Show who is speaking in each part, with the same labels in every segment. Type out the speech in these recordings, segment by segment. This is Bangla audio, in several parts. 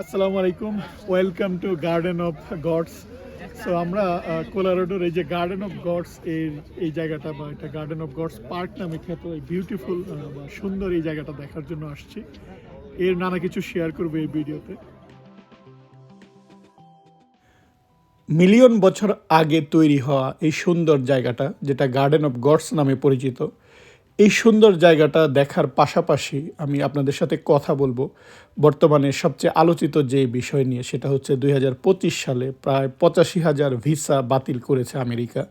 Speaker 1: আসসালামু আলাইকুম। Welcome to garden of gods so আমরা কোলারোডোর এই যে গার্ডেন অফ গডস এর, এই জায়গাটা বা এটা গার্ডেন অফ গডস পার্ক নামে খ্যাত এই বিউটিফুল বা সুন্দর এই জায়গাটা দেখার জন্য আসছি। এর নানা কিছু শেয়ার করব এই ভিডিওতে। মিলিয়ন বছর আগে তৈরি হওয়া এই সুন্দর জায়গাটা, যেটা গার্ডেন অফ গডস নামে পরিচিত এই সুন্দর জায়গাটা দেখার পাশাপাশি আমি আপনাদের সাথে কথা বলব। বর্তমানে সবচেয়ে আলোচিত যে বিষয় নিয়ে, সেটা হচ্ছে দুই হাজার পঁচিশ সালে প্রায় পঁচাশি হাজার ভিসা বাতিল করেছে আমেরিকা।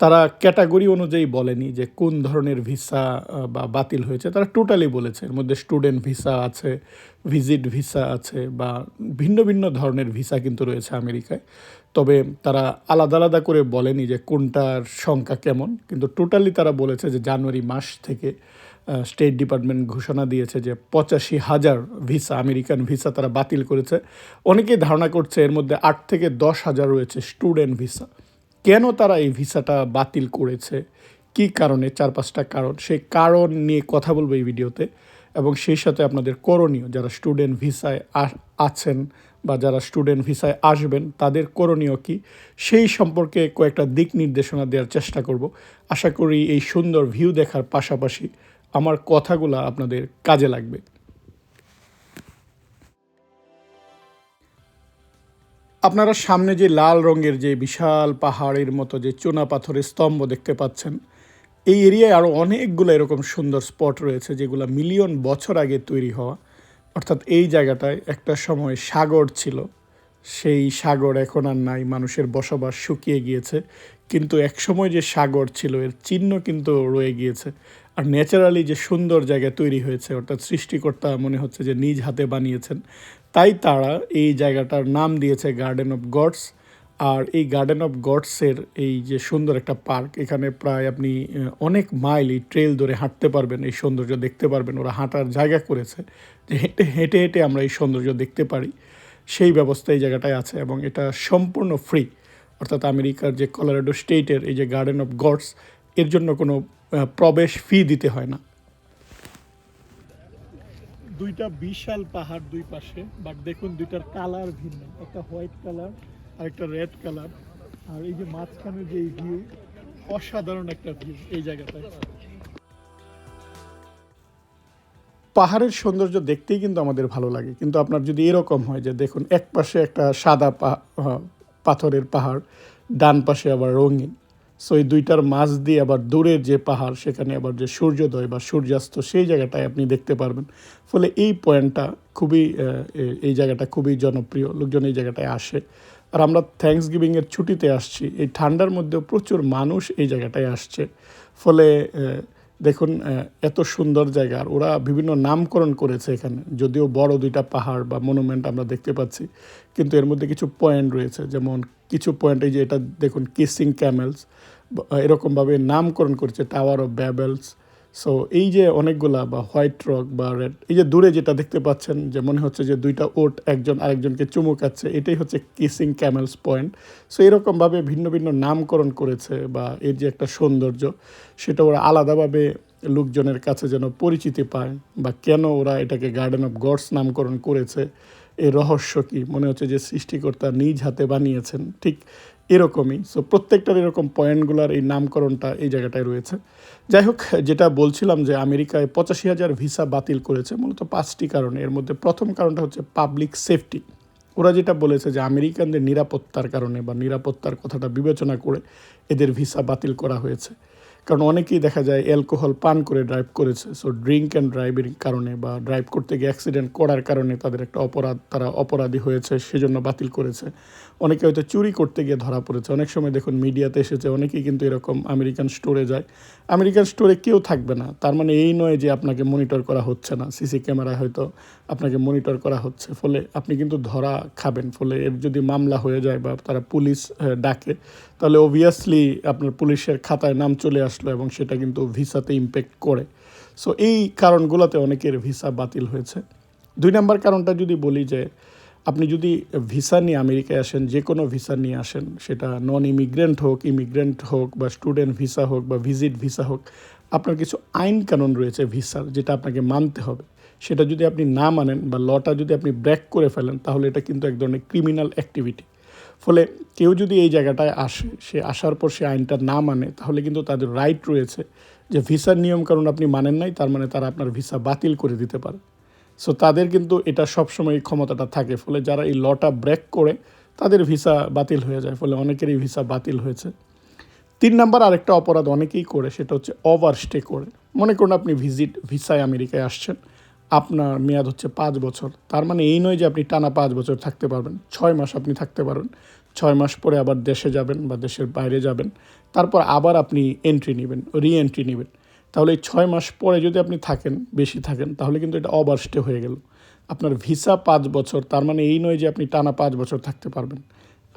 Speaker 1: তারা ক্যাটাগরি অনুযায়ী বলেনি যে কোন ধরনের ভিসা বা বাতিল হয়েছে। তারা টোটালি বলেছে, এর মধ্যে স্টুডেন্ট ভিসা আছে, ভিজিট ভিসা আছে, বা ভিন্ন ভিন্ন ধরনের ভিসা কিন্তু রয়েছে আমেরিকায়। তবে তারা আলাদা আলাদা করে বলেনি যে কোনটার সংখ্যা কেমন, কিন্তু টোটালি তারা বলেছে যে জানুয়ারি মাস থেকে স্টেট ডিপার্টমেন্ট ঘোষণা দিয়েছে যে পঁচাশি হাজার ভিসা, আমেরিকান ভিসা তারা বাতিল করেছে। অনেকেই ধারণা করছে এর মধ্যে আট থেকে দশ হাজার রয়েছে স্টুডেন্ট ভিসা। কেন তারা এই ভিসাটা বাতিল করেছে? কি কারণে? চার পাঁচটা কারণ। সেই কারণ নিয়ে কথা বলব এই ভিডিওতে। এবং সেই সাথে আপনাদের করণীয়, যারা স্টুডেন্ট ভিসায় আছেন বা যারা স্টুডেন্ট ভিসায় আসবেন, তাদের করণীয় কি? সেই সম্পর্কে কয়েকটা দিক নির্দেশনা দেওয়ার চেষ্টা করব। আশা করি এই সুন্দর ভিউ দেখার পাশাপাশি আমার কথাগুলো আপনাদের কাজে লাগবে। আপনারা সামনে যে লাল রঙের যে বিশাল পাহাড়ের মতো যে চুনা পাথরের স্তম্ভ দেখতে পাচ্ছেন, এই এরিয়ায় আরও অনেকগুলো এরকম সুন্দর স্পট রয়েছে যেগুলো মিলিয়ন বছর আগে তৈরি হওয়া। অর্থাৎ এই জায়গাটায় একটা সময় সাগর ছিল। সেই সাগর এখন আর নাই, মানুষের বসবাস শুকিয়ে গিয়েছে। কিন্তু একসময় যে সাগর ছিল, এর চিহ্ন কিন্তু রয়ে গিয়েছে। আর ন্যাচারালি যে সুন্দর জায়গা তৈরি হয়েছে, অর্থাৎ সৃষ্টিকর্তা মনে হচ্ছে যে নিজ হাতে বানিয়েছেন, তাই তারা এই জায়গাটার নাম দিয়েছে গার্ডেন অফ গডস আর এই গার্ডেন অফ গডসের এই যে সুন্দর একটা পার্ক, এখানে প্রায় আপনি অনেক মাইল এই ট্রেল ধরে হাঁটতে পারবেন, এই সৌন্দর্য দেখতে পারবেন। ওরা হাঁটার জায়গা করেছে, যে হেঁটে হেঁটে হেঁটে আমরা এই সৌন্দর্য দেখতে পারি। সেই ব্যবস্থা এই জায়গাটায় আছে এবং এটা সম্পূর্ণ ফ্রি অর্থাৎ আমেরিকার যে কলোরাডো স্টেটের এই যে গার্ডেন অফ গডস এর জন্য কোনো প্রবেশ ফি দিতে হয় না। দুইটা বিশাল পাহাড় দুই পাশে বাট দেখুন দুইটার কালার ভিন্ন। একটা হোয়াইট কালার আর একটা রেড কালার আর এই যে মাঝখানে যে ভিউ অসাধারণ একটা ভিউ এই জায়গাটায়। পাহাড়ের সৌন্দর্য দেখতেই কিন্তু আমাদের ভালো লাগে। কিন্তু আপনার যদি এরকম হয় যে দেখুন এক পাশে একটা সাদা পাথরের পাহাড় ডান পাশে আবার রঙিন। সো এই দুইটার মাঝ দিয়ে আবার দূরের যে পাহাড়, সেখানে আবার যে সূর্যোদয় বা সূর্যাস্ত, সেই জায়গাটায় আপনি দেখতে পারবেন। ফলে এই পয়েন্টটা খুবই এই জায়গাটা খুবই জনপ্রিয়। লোকজন এই জায়গাটায় আসে। আর আমরা থ্যাঙ্কস গিভিংয়ের ছুটিতে আসছি। এই ঠান্ডার মধ্যেও প্রচুর মানুষ এই জায়গাটায় আসছে। ফলে দেখুন এত সুন্দর জায়গা। আর ওরা বিভিন্ন নামকরণ করেছে এখানে। যদিও বড় দুইটা পাহাড় বা মনুমেন্ট আমরা দেখতে পাচ্ছি। কিন্তু এর মধ্যে কিছু পয়েন্ট রয়েছে। যেমন কিছু পয়েন্ট, এই যে এটা দেখুন কিসিং ক্যামেলস এরকমভাবে নামকরণ করেছে টাওয়ার অফ ব্যাবেলস সো এই যে অনেকগুলা বা হোয়াইট রক বা রেড এই যে দূরে যেটা দেখতে পাচ্ছেন, যে মনে হচ্ছে যে দুইটা ওট একজন আরেকজনকে চুমুকাচ্ছে এটাই হচ্ছে কিসিং ক্যামেলস পয়েন্ট সো এরকমভাবে ভিন্ন ভিন্ন নামকরণ করেছে বা এর যে একটা সৌন্দর্য, সেটা ওরা আলাদাভাবে লোকজনের কাছে যেন পরিচিতি পায় বা কেন ওরা এটাকে গার্ডেন অফ গডস নামকরণ করেছে এই রহস্য কি? মনে হচ্ছে যে সৃষ্টিকর্তা নিজ হাতে বানিয়েছেন। ঠিক এরকমই। সো প্রত্যেকটার এরকম পয়েন্টগুলোর এই নামকরণটা এই জায়গাটায় রয়েছে। যাই হোক, যেটা বলছিলাম যে আমেরিকায় পঁচাশি হাজার ভিসা বাতিল করেছে, মূলত পাঁচটি কারণে। এর মধ্যে প্রথম কারণটা হচ্ছে পাবলিক সেফটি ওরা যেটা বলেছে যে আমেরিকানদের নিরাপত্তার কারণে বা নিরাপত্তার কথাটা বিবেচনা করে এদের ভিসা বাতিল করা হয়েছে। কারণ অনেকেই দেখা যায় অ্যালকোহল পান করে ড্রাইভ করেছে। সো ড্রিঙ্ক অ্যান্ড ড্রাইভের কারণে বা ড্রাইভ করতে গিয়ে অ্যাক্সিডেন্ট করার কারণে তাদের একটা অপরাধ, তারা অপরাধী হয়েছে, সেজন্য বাতিল করেছে। অনেকে হয়তো চুরি করতে গিয়ে ধরা পড়েছে। অনেক সময় দেখুন মিডিয়াতে এসেছে, অনেকেই কিন্তু এরকম আমেরিকান স্টোরে যায়। আমেরিকান স্টোরে কেউ থাকবে না। তার মানে এই নয় যে আপনাকে মনিটর করা হচ্ছে না। সিসি ক্যামেরায় হয়তো আপনাকে মনিটর করা হচ্ছে। ফলে আপনি কিন্তু ধরা খাবেন। ফলে এর যদি মামলা হয়ে যায় বা তারা পুলিশ ডাকে, তাহলে অবভিয়াসলি আপনার পুলিশের খাতায় নাম চলে আসলো এবং সেটা কিন্তু ভিসাতে ইম্প্যাক্ট করে। সো এই কারণগুলোতে অনেকের ভিসা বাতিল হয়েছে। দুই নম্বর কারণটা যদি বলি যে আপনি যদি ভিসা নিয়ে আমেরিকায় আসেন, যে কোনো ভিসা নিয়ে আসেন, সেটা নন ইমিগ্রেন্ট হোক ইমিগ্রেন্ট হোক বা স্টুডেন্ট ভিসা হোক বা ভিজিট ভিসা হোক, আপনার কিছু আইন কানুন রয়েছে ভিসার, যেটা আপনাকে মানতে হবে। সেটা যদি আপনি না মানেন বা লটা যদি আপনি ব্রেক করে ফেলেন, তাহলে এটা কিন্তু এক ধরনের ক্রিমিনাল অ্যাক্টিভিটি ফলে কেউ যদি এই জায়গাটায় আসে, সে আসার পর সে আইনটা না মানে তাহলে কিন্তু তাদের রাইট রয়েছে যে ভিসার নিয়ম কারণ আপনি মানেন নাই, তার মানে তারা আপনার ভিসা বাতিল করে দিতে পারে। সো তাদের কিন্তু এটা সবসময় ক্ষমতাটা থাকে, ফলে যারা এই লটা ব্রেক করে, তাদের ভিসা বাতিল হয়ে যায়, ফলে অনেকেরই ভিসা বাতিল হয়েছে। তিন নাম্বার আরেকটা অপরাধ অনেকেই করে, সেটা হচ্ছে ওভার স্টে করে। মনে করুন আপনি ভিজিট ভিসায় আমেরিকায় আসছেন, আপনার মেয়াদ হচ্ছে পাঁচ বছর। তার মানে এই নয় যে আপনি টানা পাঁচ বছর থাকতে পারবেন, ছয় মাস আপনি থাকতে পারবেন। ছয় মাস পরে আবার দেশে যাবেন বা দেশের বাইরে যাবেন। তারপর আবার আপনি এন্ট্রি নেবেন রি এন্ট্রি নেবেন। তাহলে এই ছয় মাস পরে যদি আপনি থাকেন, বেশি থাকেন, তাহলে কিন্তু এটা অবার্স্টে হয়ে গেল। আপনার ভিসা পাঁচ বছর, তার মানে এই নয় যে আপনি টানা পাঁচ বছর থাকতে পারবেন।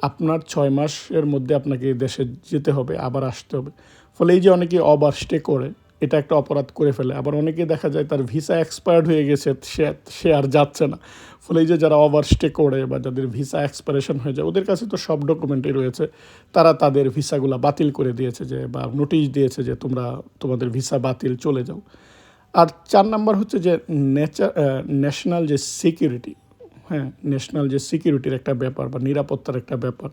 Speaker 1: আপনার ছয় মাসের মধ্যে আপনাকে দেশে যেতে হবে, আবার আসতে হবে। ফলে এই যে অনেকে অবার্স্টে করে এটা একটা অপরাধ করে ফেলে। আবার অনেকে দেখা যায় তার ভিসা এক্সপায়ার্ড হয়ে গেছে, সে সে আর যাচ্ছে না। ফলে এই যে যারা ওভার স্টে করে বা যাদের ভিসা এক্সপায়ারেশন হয়ে যায়, ওদের কাছে তো সব ডকুমেন্টই রয়েছে। তারা তাদের ভিসাগুলো বাতিল করে দিয়েছে যে, বা নোটিশ দিয়েছে যে, তোমরা তোমাদের ভিসা বাতিল, চলে যাও। আর চার নাম্বার হচ্ছে যে নেচার ন্যাশনাল যে সিকিউরিটি হ্যাঁ ন্যাশনাল যে সিকিউরিটির একটা ব্যাপার বা নিরাপত্তার একটা ব্যাপার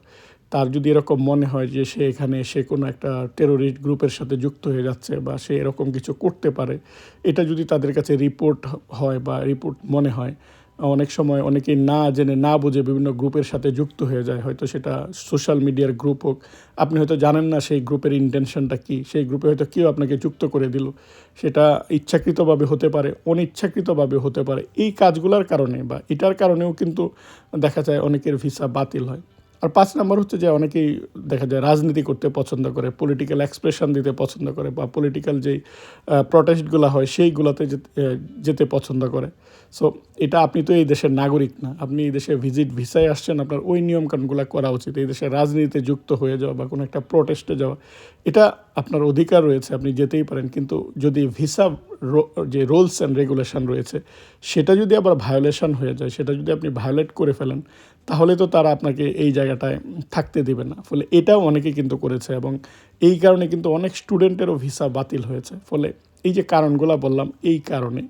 Speaker 1: তার যদি এরকম মনে হয় যে সে এখানে সে কোনো একটা টেরোরিস্ট গ্রুপের সাথে যুক্ত হয়ে যাচ্ছে বা সে এরকম কিছু করতে পারে, এটা যদি তাদের কাছে রিপোর্ট হয় বা রিপোর্ট মনে হয়, অনেক সময় অনেকেই না জেনে, না বুঝে বিভিন্ন গ্রুপের সাথে যুক্ত হয়ে যায়। হয়তো সেটা সোশ্যাল মিডিয়ার গ্রুপ হোক, আপনি হয়তো জানেন না সেই গ্রুপের ইন্টেনশনটা কী, সেই গ্রুপে হয়তো কেউ আপনাকে যুক্ত করে দিল। সেটা ইচ্ছাকৃতভাবে হতে পারে, অনিচ্ছাকৃতভাবে হতে পারে। এই কাজগুলোর কারণে বা এটার কারণেও কিন্তু দেখা যায় অনেকের ভিসা বাতিল হয়। আর পাঁচ নম্বর হচ্ছে যে অনেকেই দেখা যায় রাজনীতি করতে পছন্দ করে পলিটিক্যাল এক্সপ্রেশন দিতে পছন্দ করে বা পলিটিক্যাল যেই প্রটেস্টগুলো হয় সেইগুলোতে যেতে পছন্দ করে। সো এটা আপনি তো এই দেশের নাগরিক না। আপনি এই দেশে ভিজিট ভিসায় আসছেন, আপনার ওই নিয়মকানুনগুলো করা উচিত। এই দেশে রাজনীতিতে যুক্ত হয়ে যাওয়া বা কোনো একটা প্রোটেস্টে যাওয়া, এটা আপনার অধিকার রয়েছে, আপনি যেতেই পারেন। কিন্তু যদি ভিসা যে রুলস অ্যান্ড রেগুলেশন রয়েছে, সেটা যদি আবার ভায়োলেশন হয়ে যায়, সেটা যদি আপনি ভায়োলেট করে ফেলেন, তাহলে তো তারা আপনাকে এই জায়গাটায় থাকতে দেবে না। ফলে এটাও অনেকে কিন্তু করেছে এবং এই কারণে কিন্তু অনেক স্টুডেন্টেরও ভিসা বাতিল হয়েছে। ফলে এই যে কারণগুলো বললাম, এই কারণে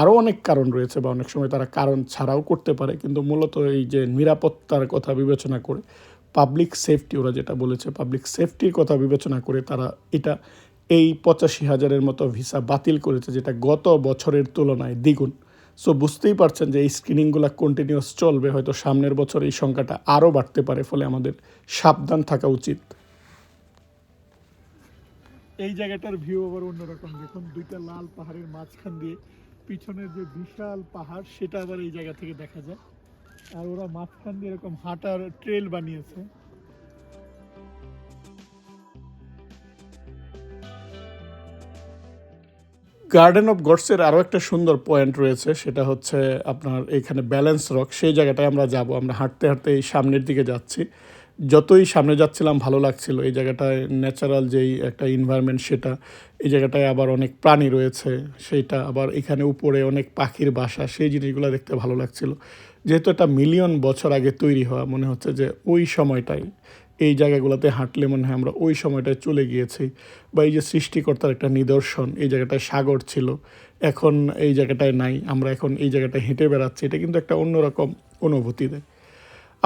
Speaker 1: আরও অনেক কারণ রয়েছে বা অনেক সময় তারা কারণ ছাড়াও করতে পারে। কিন্তু মূলত এই যে নিরাপত্তার কথা বিবেচনা করে পাবলিক সেফটি ওরা যেটা বলেছে পাবলিক সেফটির কথা বিবেচনা করে তারা এটা এই পঁচাশি হাজারের মতো ভিসা বাতিল করেছে, যেটা গত বছরের তুলনায় দ্বিগুণ। সো বুঝতেই পারছেন যে এই স্ক্রিনিংগুলো কন্টিনিউস চলবে, হয়তো সামনের বছর এই সংখ্যাটা আরও বাড়তে পারে, ফলে আমাদের সাবধান থাকা উচিত। এই জায়গাটার ভিউ আবার অন্যরকম। দেখুন, দুইটা লাল পাহাড়ের মাঝখান দিয়ে পিছনের যে বিশাল পাহাড়, সেটা আবার এই জায়গা থেকে দেখা যায়। আর ওরা মাঝখান দিয়ে এরকম হাঁটার ট্রেল বানিয়েছে। গার্ডেন অফ গডসের আরও একটা সুন্দর পয়েন্ট রয়েছে, সেটা হচ্ছে আপনার এখানে ব্যালেন্স রক সেই জায়গাটায় আমরা যাব, আমরা হাঁটতে হাঁটতে এই সামনের দিকে যাচ্ছি। যতই সামনে যাচ্ছিলাম, ভালো লাগছিল। এই জায়গাটায় ন্যাচারাল যেই একটা ইনভায়রনমেন্ট সেটা এই জায়গাটায় আবার অনেক প্রাণী রয়েছে, সেইটা আবার এখানে উপরে অনেক পাখির বাসা, সেই জিনিসগুলো দেখতে ভালো লাগছিল। যেহেতু একটা মিলিয়ন বছর আগে তৈরি হওয়া, মনে হচ্ছে যে ওই সময়টাই এই জায়গাগুলোতে হাঁটলে মনে হয় আমরা ওই সময়টায় চলে গিয়েছি বা এই যে সৃষ্টিকর্তার একটা নিদর্শন, এই জায়গাটায় সাগর ছিল, এখন এই জায়গাটায় নাই, আমরা এখন এই জায়গাটায় হেঁটে বেড়াচ্ছি, এটা কিন্তু একটা অন্যরকম অনুভূতি দেয়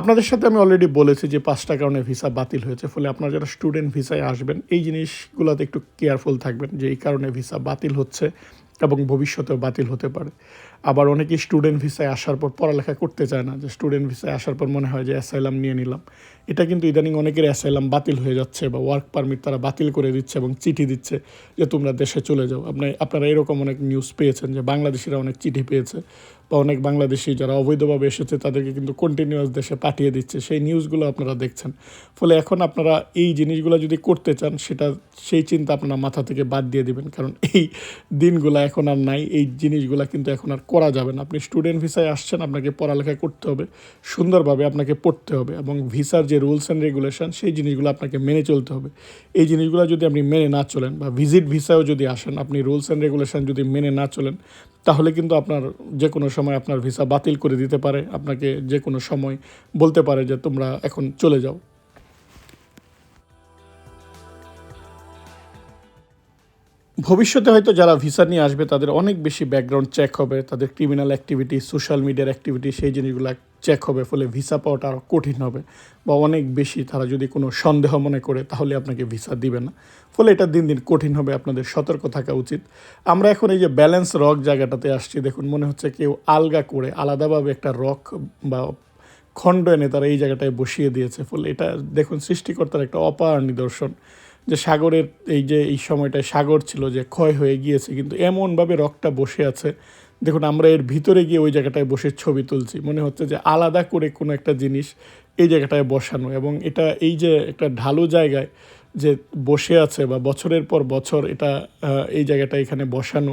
Speaker 1: আপনাদের সাথে আমি অলরেডি বলেছি যে পাঁচটা কারণে ভিসা বাতিল হয়েছে, ফলে আপনারা যারা স্টুডেন্ট ভিসায় আসবেন, এই জিনিসগুলোতে একটু কেয়ারফুল থাকবেন যে এই কারণে ভিসা বাতিল হচ্ছে। এবং ভবিষ্যতেও বাতিল হতে পারে। আবার অনেকেই স্টুডেন্ট ভিসায় আসার পর পড়ালেখা করতে চায় না, যে স্টুডেন্ট ভিসায় আসার পর মনে হয় যে অ্যাসাইলাম নিয়ে নিলাম। এটা কিন্তু ইদানিং অনেকের অ্যাসাইলাম বাতিল হয়ে যাচ্ছে বা ওয়ার্ক পারমিট তারা বাতিল করে দিচ্ছে এবং চিঠি দিচ্ছে যে তোমরা দেশে চলে যাও। আপনি আপনারা এরকম অনেক নিউজ পেয়েছেন যে বাংলাদেশিরা অনেক চিঠি পেয়েছে। বা অনেক বাংলাদেশি যারা অবৈধভাবে এসেছে, তাদেরকে কিন্তু কন্টিনিউয়াস দেশে পাঠিয়ে দিচ্ছে। সেই নিউজগুলো আপনারা দেখছেন। ফলে এখন আপনারা এই জিনিসগুলো যদি করতে চান, সেটা, সেই চিন্তা আপনারা মাথা থেকে বাদ দিয়ে দিবেন। কারণ এই দিনগুলো এখন আর নাই, এই জিনিসগুলো কিন্তু এখন আর করা যাবে না। আপনি স্টুডেন্ট ভিসায় আসছেন, আপনাকে পড়ালেখা করতে হবে, সুন্দরভাবে আপনাকে পড়তে হবে এবং ভিসার যে রুলস অ্যান্ড রেগুলেশন সেই জিনিসগুলো আপনাকে মেনে চলতে হবে। এই জিনিসগুলো যদি আপনি মেনে না চলেন বা ভিজিট ভিসাও যদি আসেন, আপনি রুলস অ্যান্ড রেগুলেশন যদি মেনে না চলেন তাহলে কিন্তু আপনার যে কোনো সময় আপনার ভিসা বাতিল করে দিতে পারে। আপনাকে যে কোনো সময় বলতে পারে যে তোমরা এখন চলে যাও। ভবিষ্যতে হয়তো যারা ভিসা নিয়ে আসবে, তাদের অনেক বেশি ব্যাকগ্রাউন্ড চেক হবে, তাদের ক্রিমিনাল অ্যাক্টিভিটি সোশ্যাল মিডিয়ার অ্যাক্টিভিটি সেই জিনিসগুলো চেক হবে, ফলে ভিসা পাওয়াটা আরও কঠিন হবে বা অনেক বেশি তারা যদি কোনো সন্দেহ মনে করে, তাহলে আপনাকে ভিসা দিবে না। ফলে এটা দিন দিন কঠিন হবে, আপনাদের সতর্ক থাকা উচিত। আমরা এখন এই যে ব্যালেন্স রক জায়গাটাতে আসছি, দেখুন মনে হচ্ছে কেউ আলগা করে, আলাদাভাবে একটা রক বা খণ্ড এনে তারা এই জায়গাটায় বসিয়ে দিয়েছে, ফলে এটা দেখুন সৃষ্টিকর্তার একটা অপার নিদর্শন। যে সাগরের এই যে এই সময়টায় সাগর ছিল যে ক্ষয় হয়ে গিয়েছে, কিন্তু এমনভাবে রকটা বসে আছে। দেখুন, আমরা এর ভিতরে গিয়ে ওই জায়গাটায় বসে ছবি তুলছি। মনে হচ্ছে যে আলাদা করে কোনো একটা জিনিস এই জায়গাটায় বসানো এবং এটা এই যে একটা ঢালু জায়গায় যে বসে আছে বা বছরের পর বছর এটা এই জায়গাটা এখানে বসানো,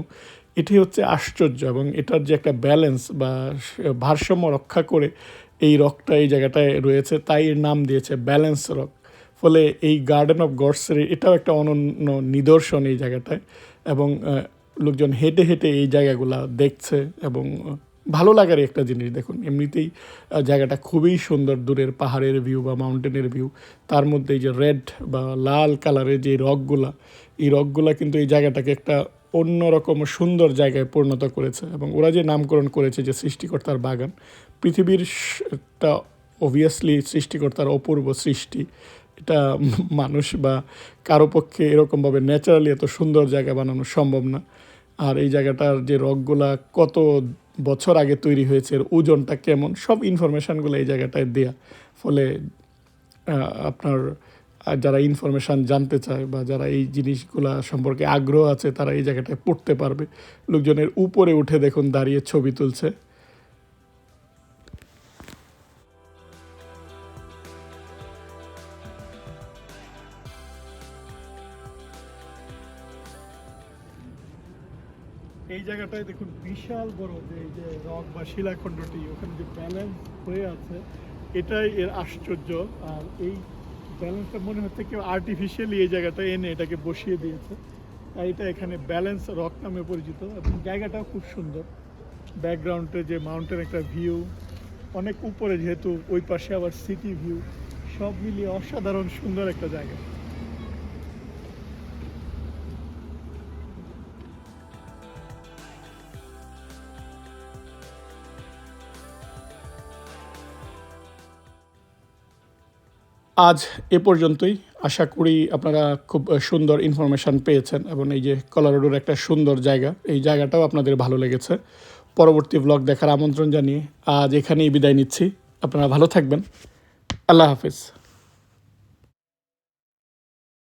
Speaker 1: এটি হচ্ছে আশ্চর্য এবং এটার যে একটা ব্যালেন্স বা ভারসাম্য রক্ষা করে এই রকটা এই জায়গাটায় রয়েছে, তাই এর নাম দিয়েছে ব্যালেন্স রক ফলে এই গার্ডেন অফ গডসের এটাও একটা অনন্য নিদর্শন এই জায়গাটায় এবং লোকজন হেঁটে হেঁটে এই জায়গাগুলা দেখছে এবং ভালো লাগারই একটা জিনিস দেখুন। এমনিতেই জায়গাটা খুবই সুন্দর দূরের পাহাড়ের ভিউ বা মাউন্টেনের ভিউ তার মধ্যে যে রেড বা লাল কালারের যে রকগুলা এই রকগুলা কিন্তু এই জায়গাটাকে একটা অন্যরকম সুন্দর জায়গায় পরিণত করেছে এবং ওরা যে নামকরণ করেছে যে সৃষ্টিকর্তার বাগান, পৃথিবীর একটা অবভিয়াসলি সৃষ্টিকর্তার অপূর্ব সৃষ্টি। এটা মানুষ বা কারও পক্ষে এরকমভাবে ন্যাচারালি এত সুন্দর জায়গা বানানো সম্ভব না। আর এই জায়গাটার যে রকগুলা কত বছর আগে তৈরি হয়েছে, এর ওজনটা কেমন, সব ইনফরমেশানগুলো এই জায়গাটায় দেয়া। ফলে আপনার যারা ইনফরমেশান জানতে চায় বা যারা এই জিনিসগুলা সম্পর্কে আগ্রহ আছে, তারা এই জায়গাটায় পড়তে পারবে। লোকজনের উপরে উঠে দেখুন, দাঁড়িয়ে ছবি তুলছে। জায়গাটায় দেখুন বিশাল বড় যে এই যে রক বা শিলাখণ্ডটি, ওখানে যে ব্যালেন্স হয়ে আছে, এটাই এর আশ্চর্য। আর এই ব্যালেন্সটা মনে হচ্ছে কেউ আর্টিফিশিয়ালি এই জায়গাটা এনে এটাকে বসিয়ে দিয়েছে। আর এটা এখানে ব্যালেন্স রক নামে পরিচিত এবং জায়গাটাও খুব সুন্দর। ব্যাকগ্রাউন্ডে যে মাউন্টেন একটা ভিউ অনেক উপরে যেহেতু ওই পাশে আবার সিটি ভিউ সব মিলিয়ে অসাধারণ সুন্দর একটা জায়গা। আজ এ পর্যন্তই। আশা করি আপনারা খুব সুন্দর ইনফরমেশান পেয়েছেন এবং এই যে কলারোডোর একটা সুন্দর জায়গা, এই জায়গাটাও আপনাদের ভালো লেগেছে। পরবর্তী ব্লগ দেখার আমন্ত্রণ জানিয়ে আজ এখানেই বিদায় নিচ্ছি। আপনারা ভালো থাকবেন। আল্লাহ হাফিজ।